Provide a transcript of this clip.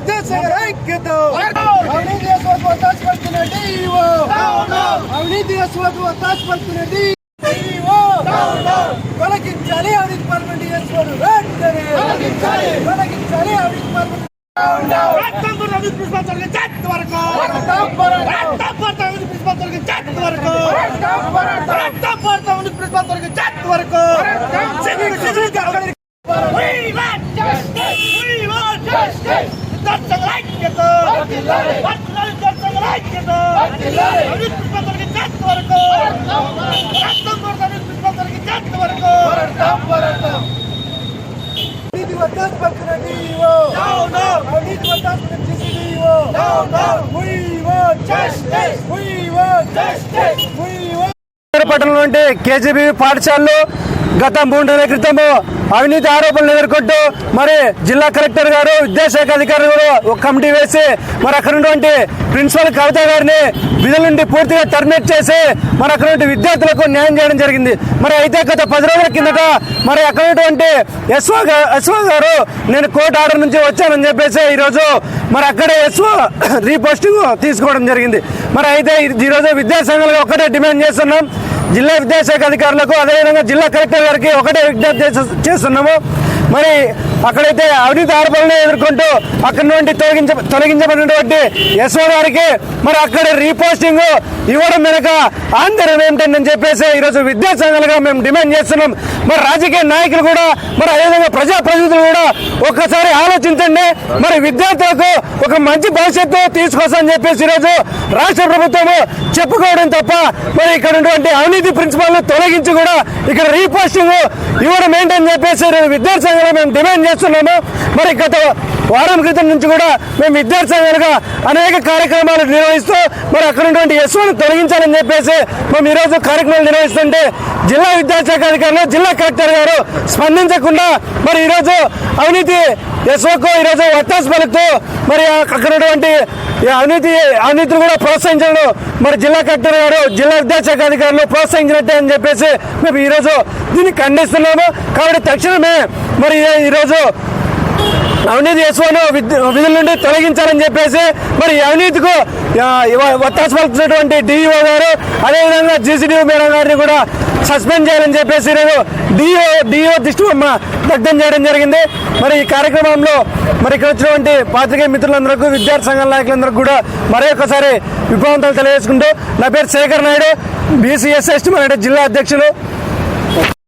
విద్యాసాగర్ ఐక్యత. అవినీతి అసలు ఒత్తాసు పడుతున్న డిఓ అవినీతి అసలు ఒత్తాసు పడుతున్న డిఓ తొలగించాలి అవినీతి పాల్గొండి చేసుకోడు వెంటనే తొలగించాలి. అవినీతి పాల్గొండి రక్తం పడితే అవినీతి ప్రిన్సిపాల్ చేత వరకు పట్టణంలో ఉంటే కేజీబీ పాఠశాలలో గత మూడు నెలల క్రితము అవినీతి ఆరోపణలు ఎదుర్కొంటూ మరి జిల్లా కలెక్టర్ గారు విద్యాశాఖ అధికారులు కూడా ఒక కమిటీ వేసి మరి అక్కడ ఉన్నటువంటి ప్రిన్సిపల్ కవిత గారిని విధుల నుండి పూర్తిగా టర్మినేట్ చేసి మరి అక్కడ విద్యార్థులకు న్యాయం చేయడం జరిగింది. మరి అయితే గత పది రోజుల కిందట మరి అక్కడ ఉన్నటువంటి ఎస్ఓ ఎస్ఓ గారు నేను కోర్టు ఆర్డర్ నుంచి వచ్చానని చెప్పేసి ఈరోజు మరి అక్కడే ఎస్ఓ రీపోస్టింగ్ తీసుకోవడం జరిగింది. మరి అయితే ఈ రోజు విద్యాసంఘాలుగా ఒకటే డిమాండ్ చేస్తున్నాం. జిల్లా విద్యాశాఖ అధికారులకు అదేవిధంగా జిల్లా కలెక్టర్ గారికి ఒకటే విజ్ఞప్తి చేస్తున్నాము. మరి అక్కడైతే అవినీతి ఆరోపణలు ఎదుర్కొంటూ అక్కడి నుండి తొలగించ తొలగించబడినటువంటి ఎస్ఓ గారికి మరి అక్కడ రీపోస్టింగ్ ఇవ్వడం వెనక ఆందోళన ఏమిటని చెప్పేసి ఈరోజు విద్యాసంఘాలుగా మేము డిమాండ్ చేస్తున్నాం. మరి రాజకీయ నాయకులు కూడా మరి అదేవిధంగా ప్రజాప్రతినిధులు కూడా ఒక్కసారి ఆలోచించండి. మరి విద్యార్థులకు ఒక మంచి భవిష్యత్తు తీసుకొస్తామని చెప్పేసి ఈరోజు రాష్ట్ర ప్రభుత్వము చెప్పుకోవడం తప్ప మరి ఇక్కడ ఉన్నటువంటి అవినీతి ప్రిన్సిపాల్ తొలగించి కూడా ఇక్కడ రీపోస్టింగ్ ఇవ్వడం ఏంటని చెప్పేసి విద్యార్థి సంఘాలు మేము డిమాండ్ చేస్తున్నాము. మరి గత వారం క్రితం నుంచి కూడా మేము విద్యార్థి సంఘాలుగా అనేక కార్యక్రమాలు నిర్వహిస్తూ మరి అక్కడ ఉన్నటువంటి ఎస్ఓను తొలగించాలని చెప్పేసి మేము ఈరోజు కార్యక్రమాలు నిర్వహిస్తుంటే జిల్లా విద్యాశాఖ అధికారులు జిల్లా కలెక్టర్ గారు స్పందించకుండా మరి ఈరోజు అవినీతి ఎస్ఓకు ఈరోజు వర్తాస్ పలుకుతూ మరి అక్కడ ఉన్నటువంటి ఈ అవినీతి అవినీతిని కూడా ప్రోత్సహించడం మరి జిల్లా కలెక్టర్ గారు జిల్లా విద్యాశాఖ అధికారులు ప్రోత్సహించినట్టే అని చెప్పేసి మేము ఈరోజు దీన్ని ఖండిస్తున్నాము. కాబట్టి తక్షణమే మరి ఈరోజు అవినీతి ఎస్ఓను విధుల నుండి తొలగించాలని చెప్పేసి మరి అవినీతికు ఆ, ఒత్తాసు పలుకుతున్నటువంటి డిఈఓ గారు అదేవిధంగా జీసీడీఓ మేడం గారిని కూడా సస్పెండ్ చేయాలని చెప్పేసి ఈరోజు డిఓ డిఓ దృష్టి బొమ్మ దగ్ధం చేయడం జరిగింది. మరి ఈ కార్యక్రమంలో మరి ఇక్కడ వచ్చినటువంటి పాత్రికేయ మిత్రులందరికీ విద్యార్థి సంఘాల నాయకులందరికీ కూడా మరొకసారి విభవంతాలు తెలియజేసుకుంటూ నా పేరు శేఖర్ నాయుడు బీసీఎస్ ఎస్టీ జిల్లా అధ్యక్షులు.